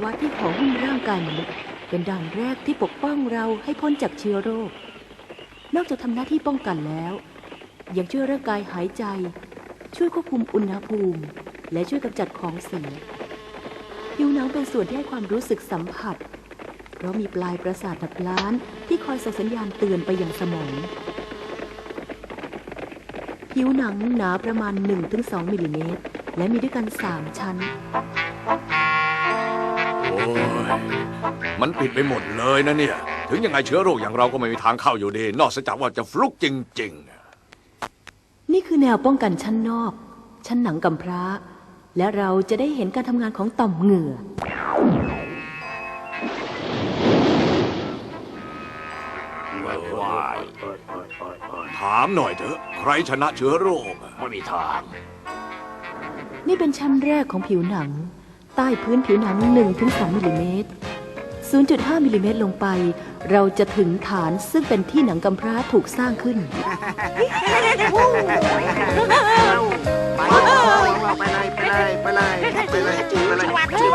ยวะที่ห่อหุ้มร่างกายมนุษย์เป็นด่านแรกที่ปกป้องเราให้พ้นจากเชื้อโรค นอกจากทำหน้าที่ป้องกันแล้ว ยังช่วยร่างกายหายใจ ช่วยควบคุมอุณหภูมิ และช่วยกำจัดของเสียผิวหนังเป็นส่วนที่ให้ความรู้สึกสัมผัส เพราะมีปลายประสาทนับล้านที่คอยส่งสัญญาณเตือนไปยังสมองผิวหนังหนาประมาณ 1-2มิลลิเมตรและมีด้วยกัน 3 ชั้น มันปิดไปหมดเลยนะเนี่ย ถึงยังไงเชื้อโรคอย่างเราก็ไม่มีทางเข้าอยู่ดี นอกจากว่าจะฟลุกจริงนี่คือแนวป้องกันชั้นนอก ชั้นหนังกำพร้า และเราจะได้เห็นการทำงานของต่อมเหงื่อๆถามหน่อยเถอะ ใครชนะเชื้อโรคอะ ไม่มีทาง นี่เป็นชั้นแรกของผิวหนัง ใต้พื้นผิวหนัง1-2มิลลิเมตร 0.5 มิลลิเมตรลงไป เราจะถึงฐานซึ่งเป็นที่หนังกำพร้าถูกสร้างขึ้น ไปเลยไปเลยไปเลยไปเลยไปเลยขึ้นไปขึ้น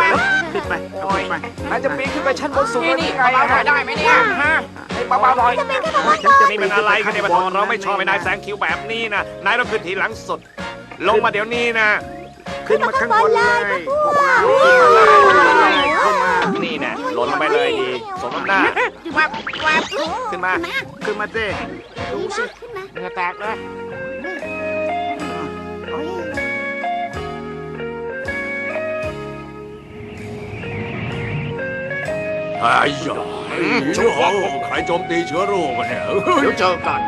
ไปนายจะปีนขึ้นไปชั้นบนสูงนี่เบาๆหน่อยได้ไหมเนี่ยฮะให้เบาๆหน่อยนี่เป็นอะไรกันเนี่ยปะโถเราไม่ชอบให้นายแสงคิวแบบนี้นะนายต้องขึ้นทีหลังสุด ลงมาเดี๋ยวนี้นะ ขึ้นมาข้างบนเลยพวกเราขึ้นมาเลยขึ้นมานี่นะหล่นลงไปเลยดีสมน้ำหน้าขึ้นมา ขึ้นมาเต้ดูสิเหงื่อแตกเลยไอ้ยาเชื้อโรคใครโจมตีเชื้อโรคกันเนี่ยเดี๋ยวเจอกัน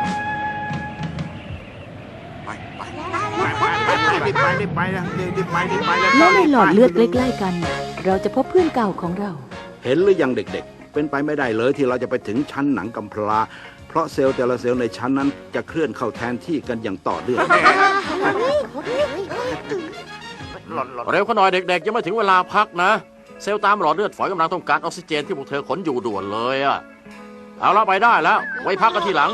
รีบไปรีบไปนะรีบไปรีบไปและในหลอดเลือดใกล้ๆกัน เราจะพบเพื่อนเก่าของเรา เห็นหรือยังเด็ก ๆ เป็นไปไม่ได้เลยที่เราจะไปถึงชั้นหนังกำพร้าเพราะเซลล์แต่ละเซลล์ในชั้นนั้นจะเคลื่อนเข้าแทนที่กันอย่างต่อเนื่องหล่นหล่นเร็วขน่อยเด็กๆยังไม่ถึงเวลาพักนะ เซลล์ตามหลอดเลือดฝอยกำลังต้องการออกซิเจนที่พวกเธอขนอยู่ด่วนเลยอะเอาละไปได้แล้ว ไว้พักกันทีหลัง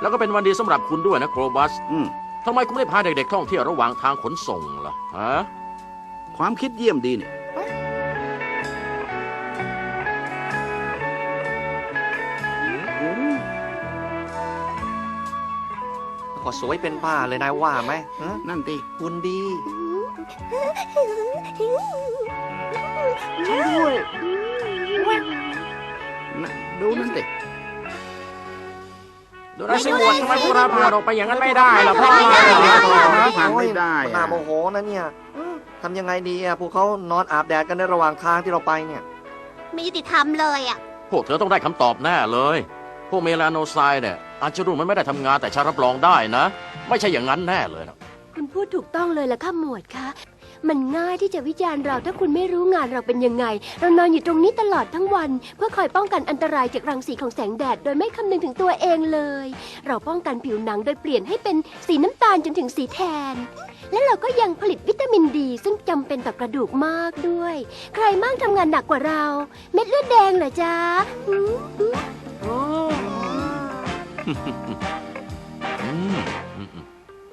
แล้วก็เป็นวันดีสำหรับคุณด้วยนะโครบัสอืม ทำไมคุณไม่พาเด็กๆท่องเที่ยวระหว่างทางขนส่งล่ะฮะความคิดเยี่ยมดีนี่ก็สวยเป็นบ้าเลยนายว่าไหมฮะนั่นดิคุณดีนะดูนั่นดิ ดูนะสิหมวดทำไมพวกเราผ่านออกไปอย่างนั้นไม่ได้ล่ะพ่อผ่านไม่ได้มันน่าอะโมโหนะเนี่ยทำยังไงดีอะพวกเขานอนอาบแดดกันในระหว่างทางที่เราไปเนี่ย ไม่ยุติธรรมเลยอะ พวกเธอต้องได้คำตอบแน่เลย พวกเมลาโนไซด์เนี่ยอาจจะรู้มันไม่ได้ทำงานแต่ฉันรับรองได้นะ ไม่ใช่อย่างนั้นแน่เลยนะ คุณพูดถูกต้องเลยล่ะค่ะหมวดคะ มันง่ายที่จะวิจารณ์เราถ้าคุณไม่รู้งานเราเป็นยังไง เรานอนอยู่ตรงนี้ตลอดทั้งวัน เพื่อคอยป้องกันอันตรายจากรังสีของแสงแดด โดยไม่คำนึงถึงตัวเองเลย เราป้องกันผิวหนังโดยเปลี่ยนให้เป็นสีน้ำตาลจนถึงสีแทน และเราก็ยังผลิตวิตามินดี ซึ่งจำเป็นต่อกระดูกมากด้วย ใครมั่งทำงานหนักกว่าเรา เม็ดเลือดแดงเหรอจ๊ะหืมอืมอืมอืม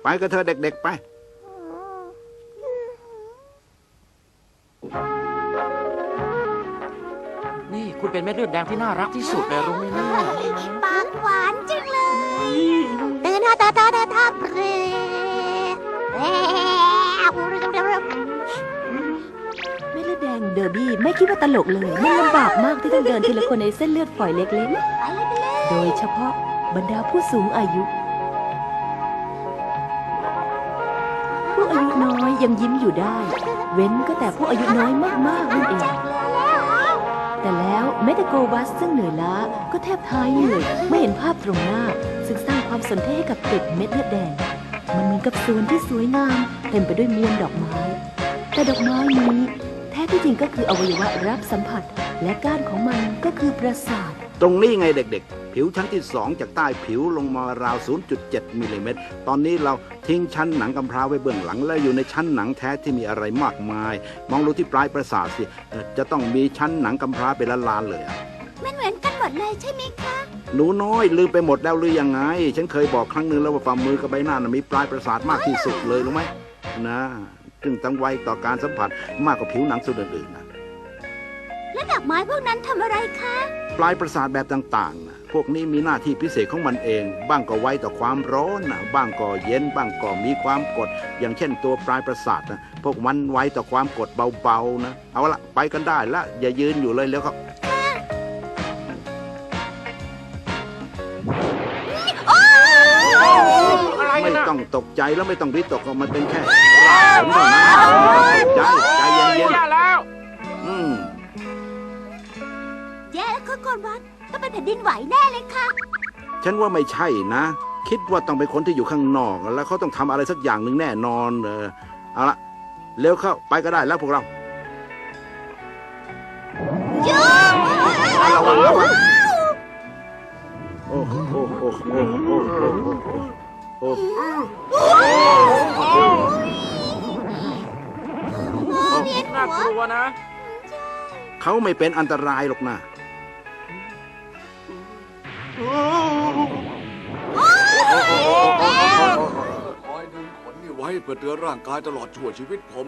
ไปกับเธอเด็กๆไป คุณเป็นเม็ดเลือดแดงที่น่ารักที่สุดในรู้ไหมเนี่ยปากหวานจังเลยเดินห้าตาตาตาตาเปรเอ๊ะไม่เลือดแดงเดอร์บี้ไม่คิดว่าตลกเลยมันลำบากมากที่ต้องเดินทีละคนในเส้นเลือดฝอยเล็กเลยไปเลยๆโดยเฉพาะบรรดาผู้สูงอายุ ผู้อายุน้อยยังยิ้มอยู่ได้ เว้นก็แต่ผู้อายุน้อยมากๆนั่นเอง แต่แล้วแม้แต่โกวัสซึ่งเหนื่อยล้าก็แทบทายเหนื่อยเมื่อเห็นภาพตรงหน้า ซึ่งสร้างความสนเทให้กับเด็กเม็ดเลือดแดง มันเหมือนกับสวนที่สวยงาม เต็มไปด้วยมวลดอกไม้ แต่ดอกไม้นี้ แท้ที่จริงก็คืออวัยวะรับสัมผัส และก้านของมันก็คือประสาท ตรงนี้ไงเด็กๆ ผิวชั้นที่ 2 จากใต้ผิวลงมาราว 0.7มิลลิเมตรตอนนี้เราทิ้งชั้นหนังกำพร้าไว้เบื้องหลัง และอยู่ในชั้นหนังแท้ที่มีอะไรมากมาย มองดูที่ปลายประสาทสิเอ่อจะต้องมีชั้นหนังกำพร้าเป็นล้านๆเลยอะมันเหมือนกันหมดเลยใช่ไหมคะ หนูน้อยลืมไปหมดแล้วหรือยังไง ฉันเคยบอกครั้งหนึ่งแล้วว่าฝ่ามือกับใบหน้านะมีปลายประสาทมากที่สุดเลยรู้ไหมนะซึ่งตั้งไวต่อการสัมผัสมากกว่าผิวหนังส่วนอื่นๆนะแล้วดอกไม้พวกนั้นทำอะไรคะ ปลายประสาทแบบต่างๆนะ พวกนี้มีหน้าที่พิเศษของมันเอง บ้างก็ไวต่อความร้อนนะบ้างก็เย็น บ้างก็มีความกด อย่างเช่นตัวปลายประสาทนะพวกมันไวต่อความกดเบาๆนะ เอาละไปกันได้ละอย่ายืนอยู่เลยแล้วก็อะไรไม่นะต้องตกใจแล้วไม่ต้องวิตกมันเป็นแค่รากผมเท่านั้นไม่ต้องตกใจใจเย็นอย่าแล้วๆอืมแย่แล้วค่ะก่อนวัด ต้องเป็นแผ่นดินไหวแน่เลยค่ะ ฉันว่าไม่ใช่นะ คิดว่าต้องเป็นคนที่อยู่ข้างนอก แล้วเขาต้องทำอะไรสักอย่างหนึ่งแน่นอน เออเอาละเร็วเข้าไปก็ได้แล้วพวกเราระวังระวังโอ้โหโอ้โหโอ้โหโอ้โหโอ้โหโอ้โหน่ากลัวนะ เขาไม่เป็นอันตรายหรอกนะ คอยดึงขนนี่ไว้เพื่อเตือนร่างกายตลอดชั่วชีวิตผม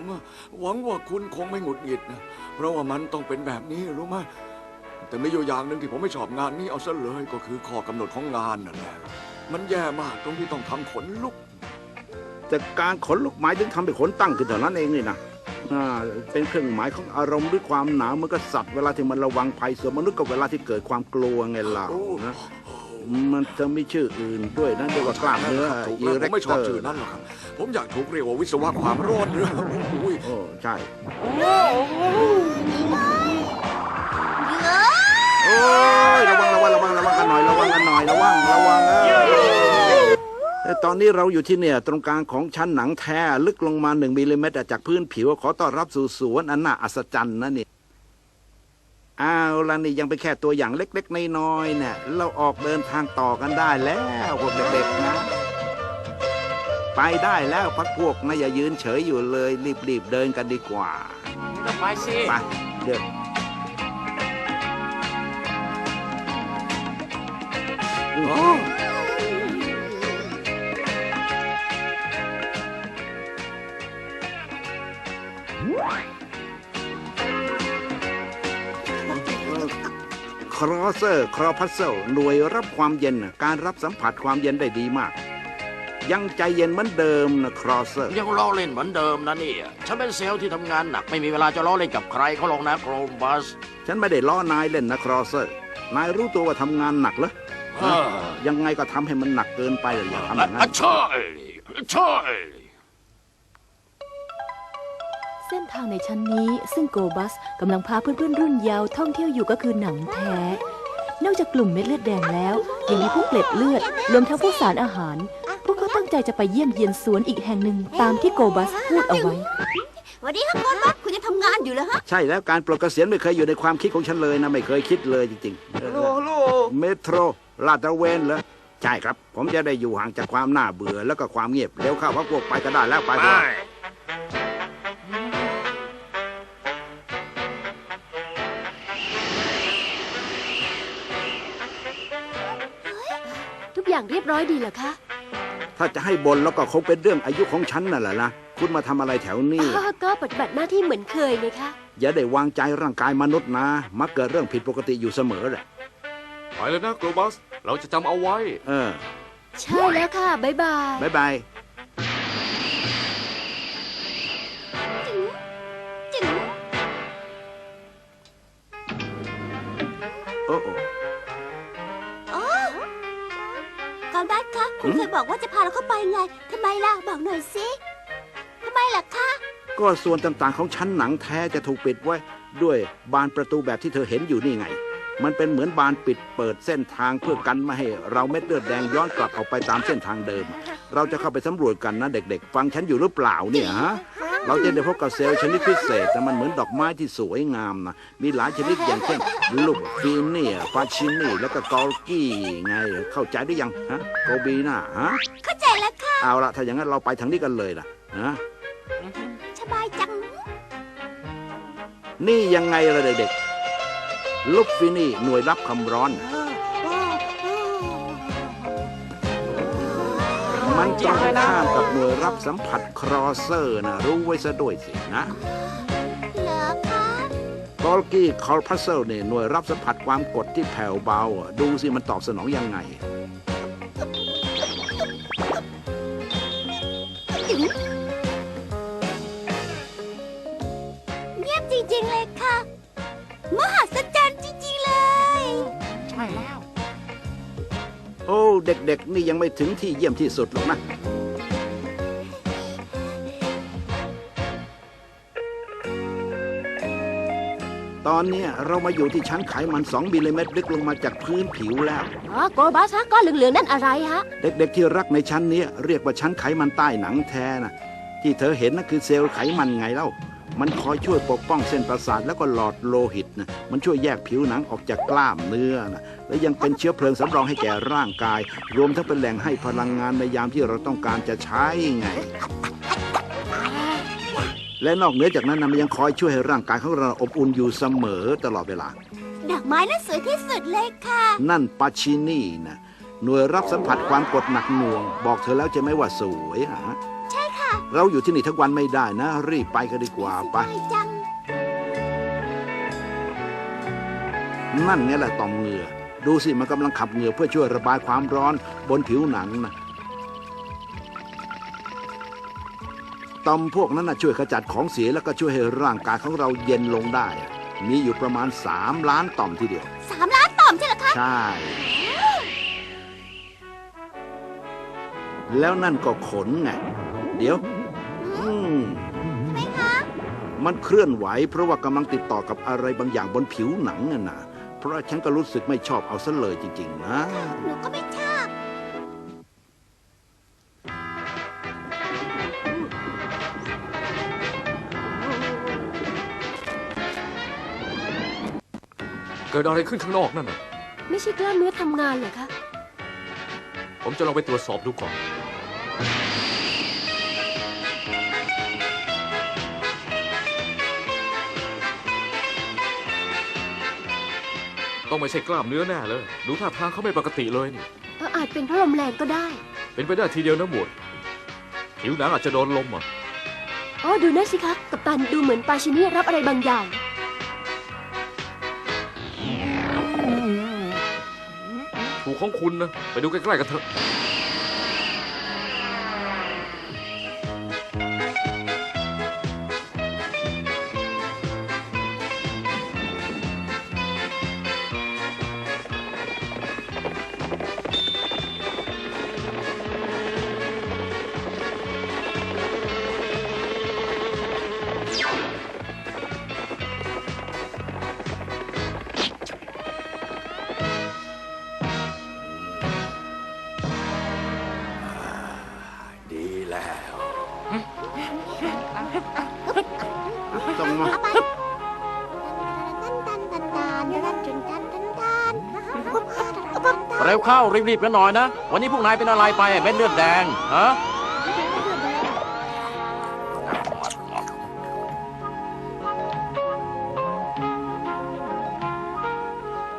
หวังว่าคุณคงไม่หงุดหงิดนะ เพราะว่ามันต้องเป็นแบบนี้รู้ไหม แต่ไม่อยู่อย่างหนึ่งที่ผมไม่ชอบงานนี้เอาซะเลยก็คือข้อกำหนดของงานนั่นแหละมันแย่มากตรงที่ต้องทำขนลุก แต่การขนลูกไม้ถึงทำให้ขนตั้งขึ้นเท่านั้นเองนี่นะอ่าเป็นเครื่องหมายของอารมณ์หรือความหนาวเหมันก็สัตว์เวลาที่มันระวังภัยส่วนมนุษย์ก็เวลาที่เกิดความกลัวไงล่ะนะ มันจะมีชื่ออื่นด้วยนะเรียกว่ากล้ามเนื้อถูกอีแล้วผเร็มกไม่ชเตอบอชื่อร์นั้นหรอกครับ ผมอยากถูกเรียกว่าวิศวะความร้อนเรืออุ้ยโอ้ใช่โอ้ยระวังระวังระวังระวังกันหน่อยระวังกันหน่อยระวังระวังเออแต่ตอนนี้เราอยู่ที่เนี่ย ตรงกลางของชั้นหนังแท้ลึกลงมาหนึ่งมิลลิเมตรจากพื้นผิวขอต้อนรับสู่สวนอันน่าอัศจรรย์นะนี่ อ้าวละนี่ยังเป็นแค่ตัวอย่างเล็กๆน้อยๆเนี่ยเราออกเดินทางต่อกันได้แล้วพวกเด็กๆนะ ไปได้แล้วพักพวกนะอย่ายืนเฉยอยู่เลยรีบๆเดินกันดีกว่าไปสิไปเดินโอ้ ครอเซอร์ครอพัซเซลหน่วยรับความเย็นน่ะการรับสัมผัสความเย็นได้ดีมาก ยังใจเย็นเหมือนเดิมนะครอเซอร์ยังล้อเล่นเหมือนเดิมนะเนี่ยฉันเป็นเซลล์ที่ทำงานหนักไม่มีเวลาจะล้อเล่นกับใครเขาหรอกนะโครบัส ฉันไม่ได้ล้อนายเล่นนะครอเซอร์ นายรู้ตัวว่าทำงานหนักเหรอเออ ยังไงก็ทำให้มันหนักเกินไปเลยอย่าทำอย่างนั้อะนใช่ใช่ เส้นทางในชั้นนี้ซึ่งโกบัสกำลังพาเพื่อนๆรุ่นเยาว์ท่องเที่ยวอยู่ก็คือหนังแท้ นอกจากกลุ่มเม็ดเลือดแดงแล้ว ยังมีพวกเกล็ดเลือดรวมทั้งพวกสารอาหาร พวกเขาตั้งใจจะไปเยี่ยมเยียนสวนอีกแห่งหนึ่งตามที่โกบัสพูดเอาไว้สวัสดีค่ะก่อนวัดคุณจะทำงานอยู่เหรอฮะ ใช่แล้วการปลดเกษียณไม่เคยอยู่ในความคิดของฉันเลยนะไม่เคยคิดเลยจริงโลโลๆเมโทรลาดตระเวนเหรอใช่ครับ ผมจะได้อยู่ห่างจากความน่าเบื่อแล้วก็ความเงียบเร็วเข้าพักพวกไปก็ได้แล้วไปไป รียบร้อยดีเหรอคะถ้าจะให้บนแล้วก็คงเป็นเรื่องอายุของฉันนั่นแหละนะคุณมาทำอะไรแถวนี้ อ้าวก็ปฏิบัติหน้าที่เหมือนเคยไงคะ อย่าได้วางใจร่างกายมนุษย์นะ มักเกิดเรื่องผิดปกติอยู่เสมอแหละไปเลยนะโกลบัส เราจะจำเอาไว้ Ờ. เออใช่แล้วค่ะ บ๊ายบาย บ๊ายบาย ล่ะ บอกหน่อยสิทำไมล่ะคะ ก็ส่วนต่างๆของชั้นหนังแท้จะถูกปิดไว้ ด้วยบานประตูแบบที่เธอเห็นอยู่นี่ไง มันเป็นเหมือนบานปิดเปิดเส้นทางเพื่อกันไม่ให้เราเม็ดเลือดแดงย้อนกลับออกไปตามเส้นทางเดิม เราจะเข้าไปสำรวจกันนะเด็กๆ ฟังฉันอยู่หรือเปล่าเนี่ยฮะเราจะได้พบกับเซลล์ชนิดพิเศษแต่มันเหมือนดอกไม้ที่สวยงามนะ มีหลายชนิดอย่างเช่นลูกฟีเนียฟาชินีแล้วก็กอลกี้ไง เข้าใจได้ยังฮะโกบีน่าฮะ เข้าใจแล้วค่ะเอาละถ้าอย่างนั้นเราไปทางนี้กันเลยล่ะฮะสบายจัง นี่ยังไงล่ะเด็กๆลูกฟินี่หน่วยรับคำร้อนมมันตรงข้ามกับหน่วยรับสัมผัสครอเซอร์นะรู้ไว้ซะด้วยสินะเหรอคะกอลกี้คอร์พัสเซลเนี่ยหน่วยรับสัมผัสความกดที่แผ่วเบาอะดูสิมันตอบสนองยังไง ริงๆเลยค่ะ มหัศจรรย์จริงๆเลยโอ้เด็กๆ นี่ยังไม่ถึงที่เยี่ยมที่สุดหรอกนะ ตอนเนี้ยเรามาอยู่ที่ชั้นไขมัน 2มิลลิเมตรลึกลงมาจากพื้นผิวแล้ว อ๋อโกบัสฮะก้อนเหลืองๆนั่นอะไรฮะ เด็กๆที่รักในชั้นเนี้ยเรียกว่าชั้นไขมันใต้หนังแท้นะที่เธอเห็นนั่นคือเซลล์ไขมันไงเล่า มันคอยช่วยปกป้องเส้นประสาทแล้วก็หลอดโลหิตนะมันช่วยแยกผิวหนังออกจากกล้ามเนื้อนะและยังเป็นเชื้อเพลิงสำรองให้แก่ร่างกาย รวมทั้งเป็นแหล่งให้พลังงานในยามที่เราต้องการจะใช้ไง และนอกเหนือจากนั้นนะมันยังคอยช่วยให้ร่างกายของเราอบอุ่นอยู่เสมอตลอดเวลา ดอกไม้น่าสวยที่สุดเลยค่ะ นั่นปาชินี่นะหน่วยรับสัมผัสความกดหนักหน่วง บอกเธอแล้วจะไหม่ว่าสวยฮะใช่ค่ะ เราอยู่ที่นี่ทั้งวันไม่ได้นะ รีบไปกันดีกว่าไปสวยจัง นั่นไงแหละต่อมเหงื่อ ดูสิมันกำลังขับเหงื่อเพื่อช่วยระบายความร้อนบนผิวหนังนะต่อมพวกนั้นนะช่วยขจัดของเสียแล้วก็ช่วยให้ร่างกายของเราเย็นลงได้อะมีอยู่ประมาณ 3 ล้านต่อมทีเดียว สามล้านต่อมใช่เหรอคะ ใช่ แล้วนั่นก็ขนไง เดี๋ยว อืมไหมคะมันเคลื่อนไหวเพราะว่ากำลังติดต่อกับอะไรบางอย่างบนผิวหนังน่ะนะเพราะฉันก็รู้สึกไม่ชอบเอาซะเลยจริง ๆ นะ หนูก็ไม่ชอบ เกิดอะไรขึ้นข้างนอกนั่นน่ะ ไม่ใช่กล้ามเนื้อทำงานเหรอคะ ผมจะลองไปตรวจสอบดูก่อน ต้องไม่ใช่กล้ามเนื้อแน่เลย ดูท่าทางเขาไม่ปกติเลยนี่ เอออาจเป็นเพราะลมแรงก็ได้ เป็นไปได้ทีเดียวนะหมวดผิวหนังอาจจะโดนลมอะอ๋อดูนั่นสิคะกัปตันดูเหมือนปาชินี่รับอะไรบางอย่าง ถูกของคุณนะ ไปดูใกล้ๆกันเถอะ ส่งมา เร็วเข้ารีบๆกันหน่อยนะ วันนี้พวกนายเป็นอะไรไปเม็ดเลือดแดงฮะ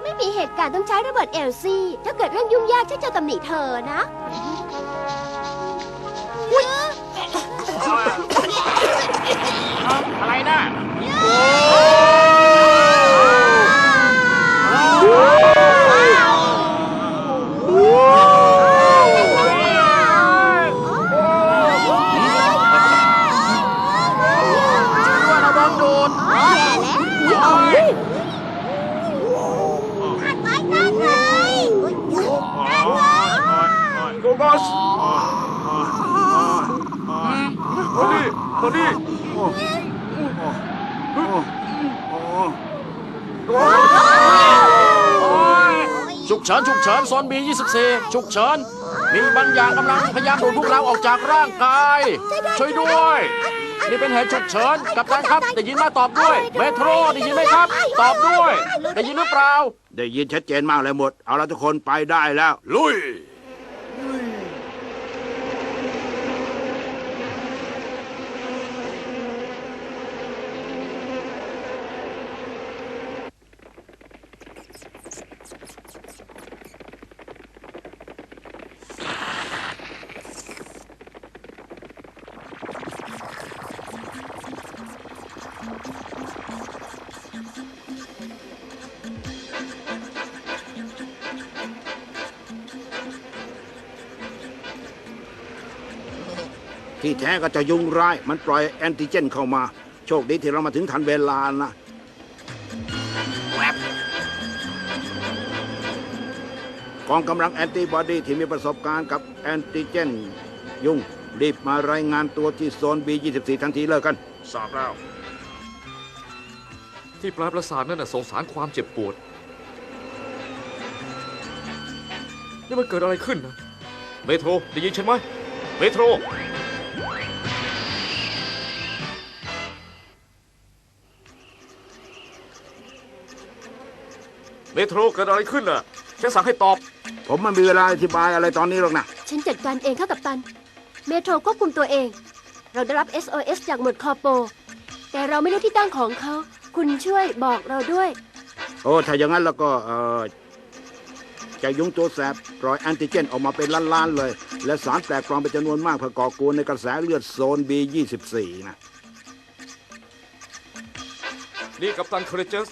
ไม่มีเหตุการณ์ต้องใช้ระเบิดเอลซีถ้าเกิดเรื่องยุ่งยากฉันจะตำหนิเธอนะ อะไรนะว่าเราโดนดูดโกบอสมาดิมาดิโอ้ย ฉินฉุกเฉินโซนบี24 ฉุกเฉิน มีบางอย่างกำลังพยายามดูดพวกเราออกจากร่างกาย ช่วยด้วย นี่เป็นเหตุฉุกเฉิน กับการครับ ได้ยินไหมาตอบด้วย เมโทรได้ยินไหมครับ ตอบด้วย ได้ยินหรือเปล่า ได้ยินชัดเจนมากเลยหมด เอาละทุกคนไปได้แล้ว ลุย ที่แท้ก็เจะยุงร้าย มันปล่อยแอนติเจนเข้ามา โชคดีที่เรามาถึงทันเวลานะกองกำลังแอนติบอดีที่มีประสบการณ์กับแอนติเจน ยุงรีบมารายงานตัวที่โซน B24 ทันทีเลยกัน สอบแล้ว ที่ปลายประสาทนั่นน่ะสงสารความเจ็บปวด นี่มันเกิดอะไรขึ้นนะเมโทรได้ยินฉันไหมเมโทร โทรเกิดอะไรขึ้นน่ะฉันสั่งให้ตอบ ผมไมันมีเวลาอธิบายอะไรตอนนี้หรอกนะ ฉันจัดการเองค่ะกับตัน เมโทรควบคุมตัวเอง เราได้รับ SOS จากหมวดคอโป แต่เราไม่รู้ที่ตั้งของเขา คุณช่วยบอกเราด้วย โอ้ถ้าอย่างนั้นแล้วก็เออจะยุงตัวแสบปล่อยแอนติเจนออกมาเป็นล้านๆเลย และสารแปลกปลอมเป็นจำนวนมากเพื่อก่อกวนในกระแสเลือดโซน B24 นะ นี่กัปตันเคอร์เจส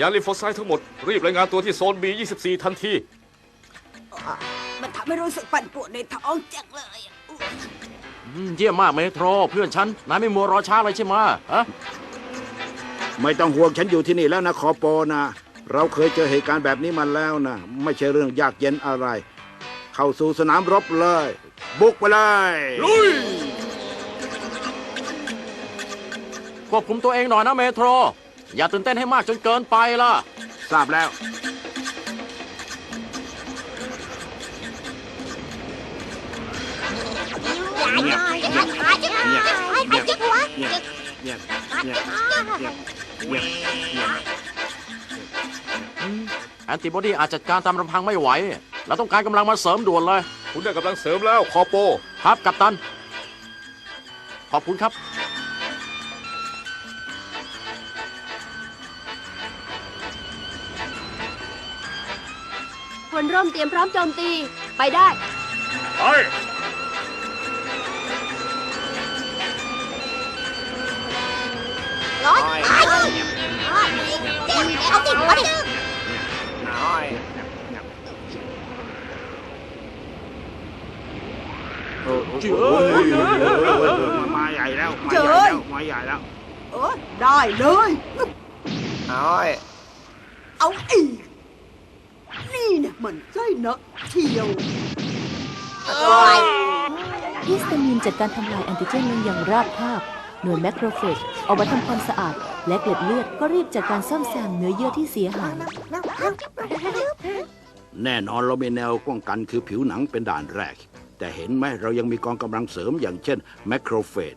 ยาลิมโฟไซต์ทั้งหมด รีบรายงานตัวที่โซน B24 ทันทีมันทำให้รู้สึกปั่นป่วนในท้องจังเลยอะอืมเยี่ยมมากเมโทรเพื่อนฉันนายไม่มัวรอช้าเลยใช่ไหมะฮะไม่ต้องห่วงฉันอยู่ที่นี่แล้วนะคอโปนะ เราเคยเจอเหตุการณ์แบบนี้มาแล้วนะ ไม่ใช่เรื่องยากเย็นอะไร เข้าสู่สนามรบเลย บุกไปเลย ลุย ควบคุมตัวเองหน่อยนะเมโทร อย่าตื่นเต้นให้มากจนเกินไปล่ะ ทราบแล้วเงียบเงียบเงียบเงียบเงียบเงียบเงียบเงียบเงียบเงียบเงียบเงียบเงียบแอนติบอดีอาจจัดการตามลำพังไม่ไหว เราต้องการกำลังมาเสริมด่วนเลย คุณได้กำลังเสริมแล้ว คอโป ครับกัปตัน ขอบคุณครับ พลร่มเตรียมพร้อมโจมตี ไปได้เฮ้ยร้อนไปเอาดิเอาดิน้อยโอ้โหมาใหญ่แล้วมาใหญ่แล้ว น้อยเอาอีกนี่เนี่ยมันใช่นักเที่ยว ฮิสตามีนจัดการทำลายแอนติเจนลงอย่างราบคาบ หน่วยแมคโครเฟจเอาไว้ทำความสะอาด และเกล็ดเลือดก็รีบจัดการซ่อมแซมเนื้อเยื่อที่เสียหาย แน่นอนเรามีแนวป้องกันคือผิวหนังเป็นด่านแรก แต่เห็นไหมเรายังมีกองกำลังเสริมอย่างเช่นแมคโครเฟจ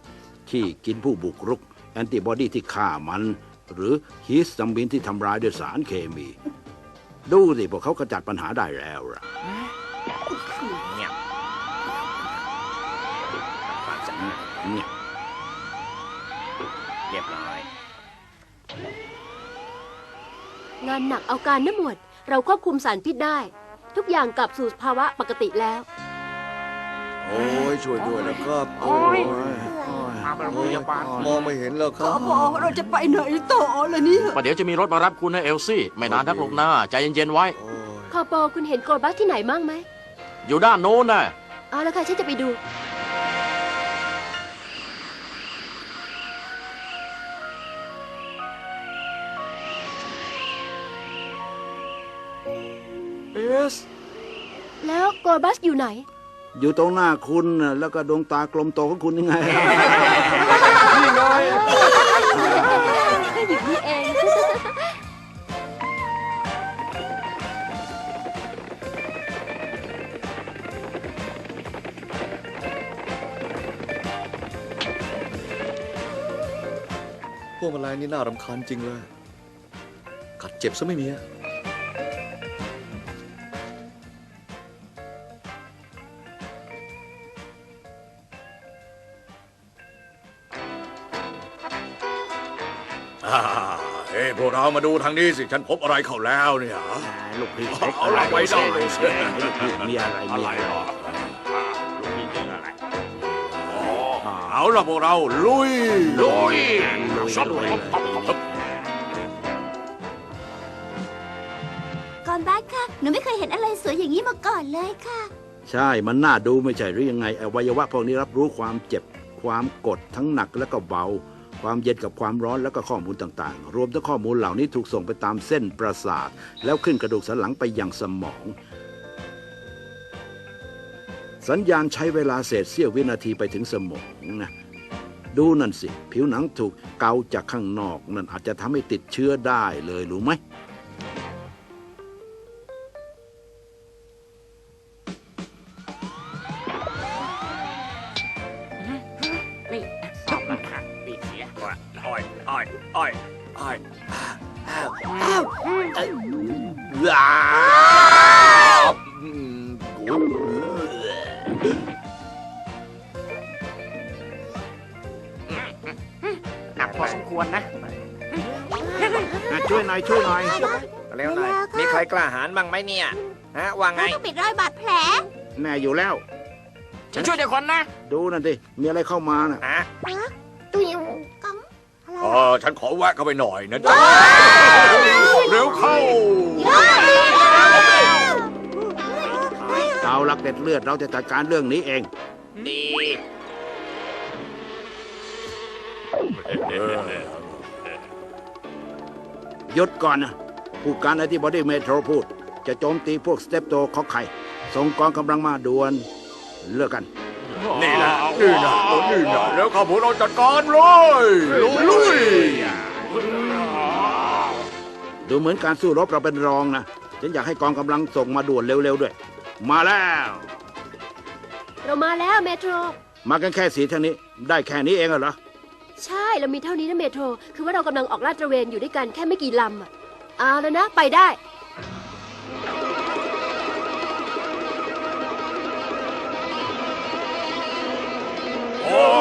ที่กินผู้บุกรุก แอนติบอดีที่ฆ่ามัน หรือฮิสตัมบินที่ทำร้ายด้วยสารเคมี ดูสิพวกเขากระจัดปัญหาได้แล้วล่ะเงียบฟังฉันเนี่ยเรียบร้อย งานหนักเอาการนะหมวด เราควบคุมสารพิษได้ ทุกอย่างกลับสู่ภาวะปกติแล้ว โอ้ยช่วยด้วยนะครับ โอ้ย มาเป็นพยาบาลมองไม่เห็นแล้วคขรัอบ บอกเราจะไปไหนต่อล่ะเนี่ยประเดี๋ยวจะมีรถมารับคุณนะเอลซี่ ไม่นานนักหรอกนะใจเย็นๆไว้ โอ้ยคอโปคุณเห็นโกลบัสที่ไหนมั่งไหม อยู่ด้านโน้นน่ะเอาละค่ะฉันจะไปดู เอส แล้วโกลบัสอยู่ไหน อยู่ตรงหน้าคุณน่ะแล้วก็ดวงตากลมโตของคุณยังไง นี่ไงอยู่นี่เอง พวกแมลงนี่น่ารำคาญจริงเลย กัดเจ็บซะไม่มีอะ เรามาดูทางนี้สิ ฉันพบอะไรเข้าแล้วเนี่ย ลูกพี่เล็กเอาละไว้ได้ ลูกพี่ลูกพี่มีอะไรมีอะไรลูกพี่เจออะไรเอาละพวกเราลุย ลุยลุยซับลุยปั๊บปั๊บปั๊บก่อนบ้านค่ะ หนูไม่เคยเห็นอะไรสวยอย่างนี้มาก่อนเลยค่ะ ใช่มันน่าดูไม่ใช่หรือยังไงอวัยวะพวกนี้รับรู้ความเจ็บความกดทั้งหนักและก็เบา ความเย็นกับความร้อนแล้วก็ข้อมูลต่างๆ รวมทั้งข้อมูลเหล่านี้ถูกส่งไปตามเส้นประสาท แล้วขึ้นกระดูกสันหลังไปยังสมอง สัญญาณใช้เวลาเศษเสี้ยววินาทีไปถึงสมองนะดูนั่นสิ ผิวหนังถูกเกาจากข้างนอกนั่นอาจจะทำให้ติดเชื้อได้เลยรู้ไหม อ้อยอ้อยอ้อยอ้อยหนักพอสมควรนะ อะช่วยหน่อยช่วยหน่อย เร็วหน่อย มีใครกล้าหาญบ้างไหมเนี่ย ฮะ ว่าไง เราต้องปิดรอยบาดแผล แน่อยู่แล้ว ฉันช่วยเด็กคนนะ ดูนั่นดิ มีอะไรเข้ามาน่ะ ฮะตุ้ยกัง อะไรเออฉันขอแวะเข้าไปหน่อยนะจ๊ะเร็วเข้า เอาลักเด็ดเลือดเราจะจัดการเรื่องนี้เอง ดีหยุดก่อนนะผู้การอธิบดีเมโทรพูด จะโจมตีพวกสเตปโตขอไข่ส่งกองกำลังมาด่วน เลือกกัน นี่แหละนี่นะนี่นะแล้วข้าพวกเราจัดการเลยลุยดูเหมือนการสู้รบเราเป็นรองนะฉันอยากให้กองกำลังส่งมาด่วนเร็วๆด้วย มาแล้ว เรามาแล้วเมโทร มากันแค่สีเท่านี้ ได้แค่นี้เองเหรอ ใช่เรามีเท่านี้นะเมโทร คือว่าเรากำลังออกลาดตระเวนอยู่ด้วยกันแค่ไม่กี่ลำอะเอาแล้วนะ ไปได้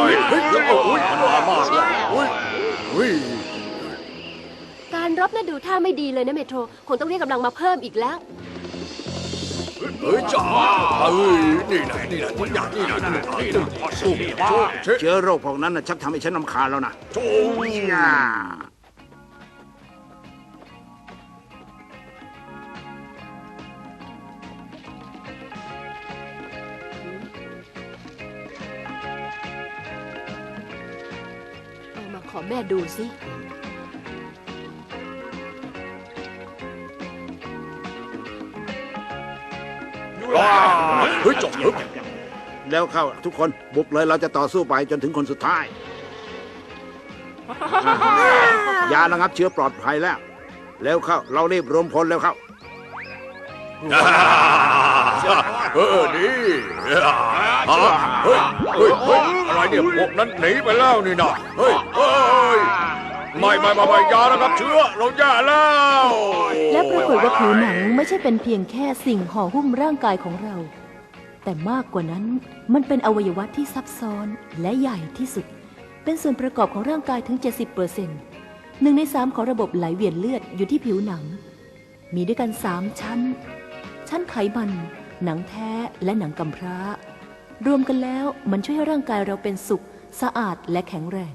ยเฮ้ยโอ้ยมันมามากเลยโอ้ยเฮ้ยการรบน่ะดูท่าไม่ดีเลยนะเมโทรคงต้องเรียกกำลังมาเพิ่มอีกแล้ว เฮ้ยจ้าเฮ้ยนี่นะนี่นะมันอยากนี่นะนี่นะนี่นะสู้ว่าเช็ดเชื้อโรคพวกนั้นนะชักทำให้ฉันนำคาญแล้วนะโจ้ย ดูสิ ว้าเฮ้ยจบฮึบแล้วเข้าทุกคนบุกเลยเราจะต่อสู้ไปจนถึงคนสุดท้ายอะยาระงับเชื้อปลอดภัยแล้ว แล้วเข้า เรารีบรวมพลแล้วเข้า เออดีเฮ้ยเฮ้ยเฮ้ยอะไรเนี่ยพวกนั้นหนีไปแล้วนี่นะเฮ้ยเฮ้ยไม่ไม่ไม่ไม่ยานะครับเชื้อเราแย่แล้ว และปรากฏว่าผิวหนังไม่ใช่เป็นเพียงแค่สิ่งห่อหุ้มร่างกายของเรา แต่มากกว่านั้นมันเป็นอวัยวะที่ซับซ้อนและใหญ่ที่สุด เป็นส่วนประกอบของร่างกายถึง 70%เปอร์เซ็นต์หนึ่งในสามของระบบไหลเวียนเลือดอยู่ที่ผิวหนัง มีด้วยกันสามชั้น ชั้นไขมัน หนังแท้และหนังกำพร้า รวมกันแล้วมันช่วยให้ร่างกายเราเป็นสุข สะอาดและแข็งแรง